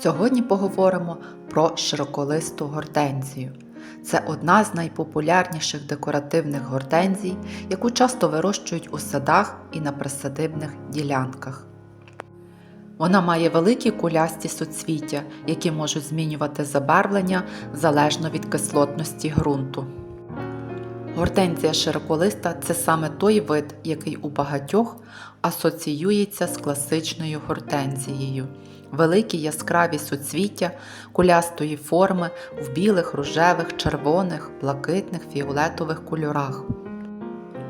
Сьогодні поговоримо про широколисту гортензію. Це одна з найпопулярніших декоративних гортензій, яку часто вирощують у садах і на присадибних ділянках. Вона має великі кулясті суцвіття, які можуть змінювати забарвлення залежно від кислотності ґрунту. Гортензія широколиста це саме той вид, який у багатьох асоціюється з класичною гортензією. Великі яскраві суцвіття кулястої форми в білих, рожевих, червоних, блакитних, фіолетових кольорах.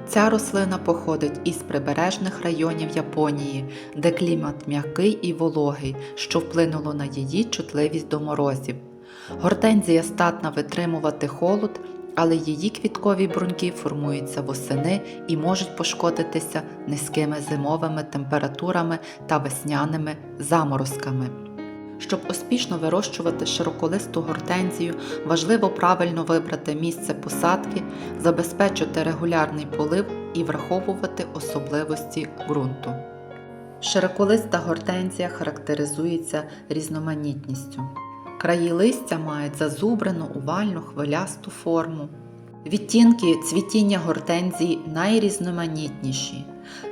Ця рослина походить із прибережних районів Японії, де клімат м'який і вологий, що вплинуло на її чутливість до морозів. Гортензія здатна витримувати холод, але її квіткові бруньки формуються восени і можуть пошкодитися низькими зимовими температурами та весняними заморозками. Щоб успішно вирощувати широколисту гортензію, важливо правильно вибрати місце посадки, забезпечити регулярний полив і враховувати особливості ґрунту. Широколиста гортензія характеризується різноманітністю. Краї листя мають зазубрену овальну хвилясту форму. Відтінки цвітіння гортензії найрізноманітніші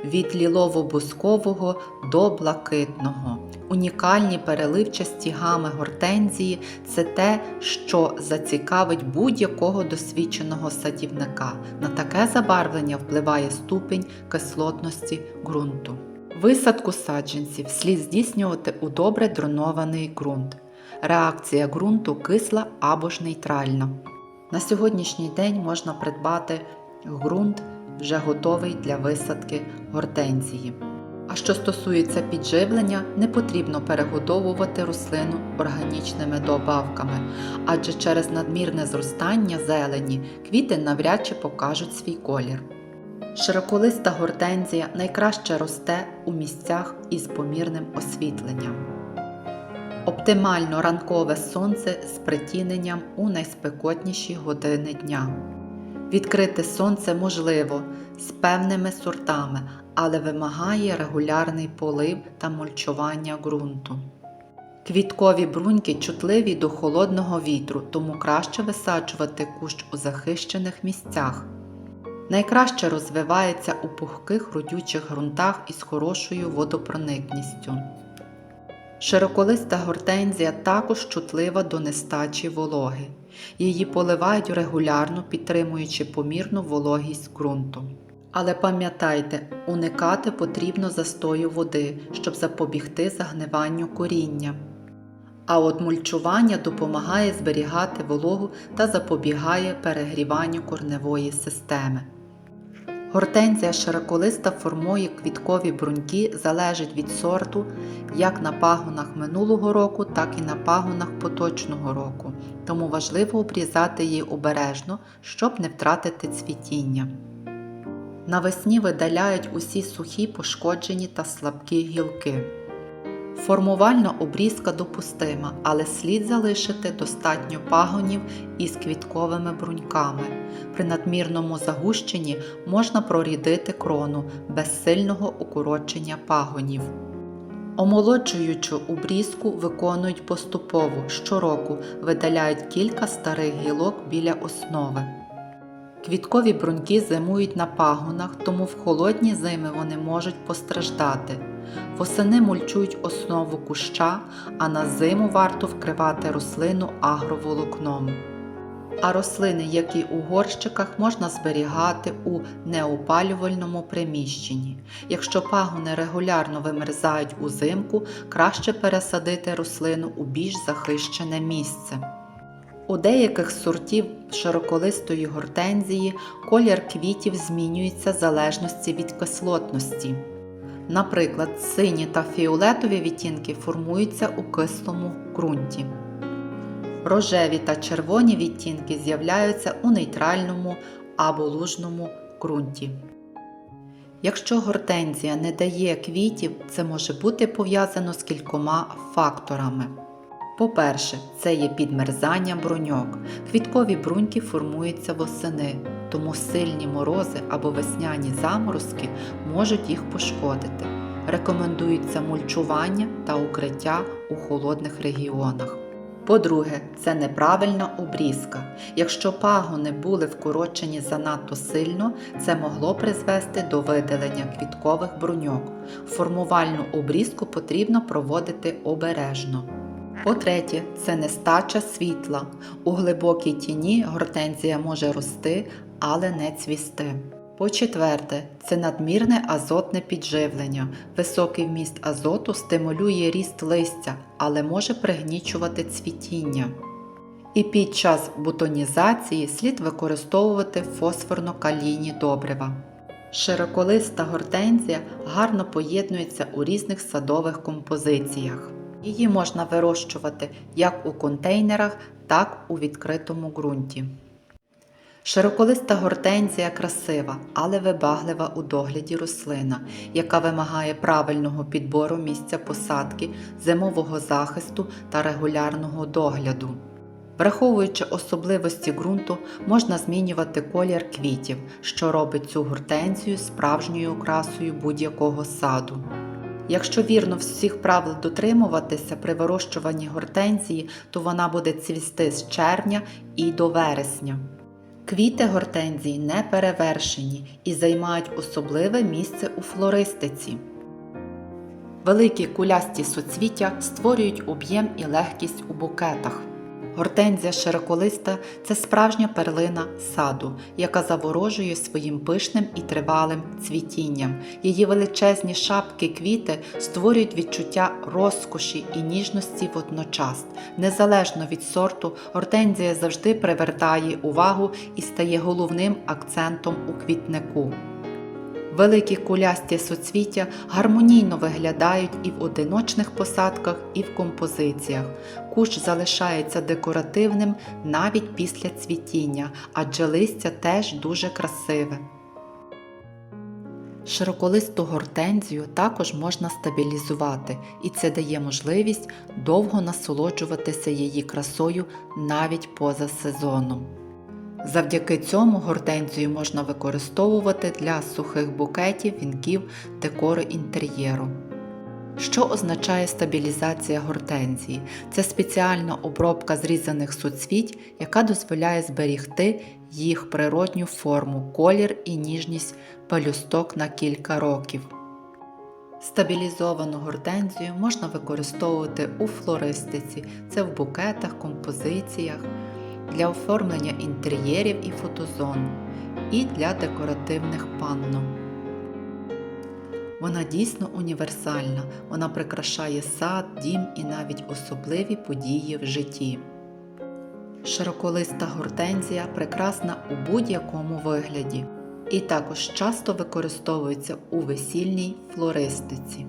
від лілово-бускового до блакитного. Унікальні переливчасті гами гортензії це те, що зацікавить будь-якого досвідченого садівника. На таке забарвлення впливає ступінь кислотності ґрунту. Висадку саджанців слід здійснювати у добре дронований ґрунт. Реакція ґрунту кисла або ж нейтральна. На сьогоднішній день можна придбати ґрунт вже готовий для висадки гортензії. А що стосується підживлення, не потрібно перегодовувати рослину органічними добавками, адже через надмірне зростання зелені квіти навряд чи покажуть свій колір. Широколиста гортензія найкраще росте у місцях із помірним освітленням. Оптимально ранкове сонце з притіненням у найспекотніші години дня. Відкрите сонце можливо з певними сортами, але вимагає регулярний полив та мульчування ґрунту. Квіткові бруньки чутливі до холодного вітру, тому краще висаджувати кущ у захищених місцях. Найкраще розвивається у пухких родючих ґрунтах із хорошою водопроникністю. Широколиста гортензія також чутлива до нестачі вологи. Її поливають регулярно, підтримуючи помірну вологість ґрунту. Але пам'ятайте, уникати потрібно застою води, щоб запобігти загниванню коріння. А от мульчування допомагає зберігати вологу та запобігає перегріванню корневої системи. Гортензія широколиста формує квіткові бруньки залежить від сорту як на пагонах минулого року, так і на пагонах поточного року, тому важливо обрізати її обережно, щоб не втратити цвітіння. Навесні видаляють усі сухі, пошкоджені та слабкі гілки. Формувальна обрізка допустима, але слід залишити достатньо пагонів із квітковими бруньками. При надмірному загущенні можна прорідити крону без сильного укорочення пагонів. Омолоджуючу обрізку виконують поступово щороку, видаляють кілька старих гілок біля основи. Квіткові бруньки зимують на пагонах, тому в холодні зими вони можуть постраждати. Восени мульчують основу куща, а на зиму варто вкривати рослину агроволокном. А рослини, які у горщиках, можна зберігати у неопалювальному приміщенні. Якщо пагони регулярно вимерзають узимку, краще пересадити рослину у більш захищене місце. У деяких сортів широколистої гортензії колір квітів змінюється в залежності від кислотності. Наприклад, сині та фіолетові відтінки формуються у кислому ґрунті. Рожеві та червоні відтінки з'являються у нейтральному або лужному ґрунті. Якщо гортензія не дає квітів, це може бути пов'язано з кількома факторами. По-перше, це є підмерзання бруньок. Квіткові бруньки формуються восени, тому сильні морози або весняні заморозки можуть їх пошкодити. Рекомендується мульчування та укриття у холодних регіонах. По-друге, це неправильна обрізка. Якщо пагони були вкорочені занадто сильно, це могло призвести до видалення квіткових бруньок. Формувальну обрізку потрібно проводити обережно. По-третє, це нестача світла. У глибокій тіні гортензія може рости, але не цвісти. По-четверте, це надмірне азотне підживлення. Високий вміст азоту стимулює ріст листя, але може пригнічувати цвітіння. І під час бутонізації слід використовувати фосфорно-калійні добрива. Широколиста гортензія гарно поєднується у різних садових композиціях. Її можна вирощувати як у контейнерах, так і у відкритому ґрунті. Широколиста гортензія красива, але вибаглива у догляді рослина, яка вимагає правильного підбору місця посадки, зимового захисту та регулярного догляду. Враховуючи особливості ґрунту, можна змінювати колір квітів, що робить цю гортензію справжньою окрасою будь-якого саду. Якщо вірно всіх правил дотримуватися при вирощуванні гортензії, то вона буде цвісти з червня і до вересня. Квіти гортензії не перевершені і займають особливе місце у флористиці. Великі кулясті соцвіття створюють об'єм і легкість у букетах. Гортензія широколиста це справжня перлина саду, яка заворожує своїм пишним і тривалим цвітінням. Її величезні шапки квіти створюють відчуття розкоші і ніжності водночас. Незалежно від сорту, гортензія завжди привертає увагу і стає головним акцентом у квітнику. Великі кулясті соцвіття гармонійно виглядають і в одиночних посадках, і в композиціях. Кущ залишається декоративним навіть після цвітіння, адже листя теж дуже красиве. Широколисту гортензію також можна стабілізувати, і це дає можливість довго насолоджуватися її красою навіть поза сезоном. Завдяки цьому гортензію можна використовувати для сухих букетів, вінків, декору інтер'єру. Що означає стабілізація гортензії? Це спеціальна обробка зрізаних суцвіть, яка дозволяє зберігти їх природню форму, колір і ніжність пелюсток на кілька років. Стабілізовану гортензію можна використовувати у флористиці, це в букетах, композиціях, для оформлення інтер'єрів і фотозон, і для декоративних панно. Вона дійсно універсальна, вона прикрашає сад, дім і навіть особливі події в житті. Широколиста гортензія прекрасна у будь-якому вигляді і також часто використовується у весільній флористиці.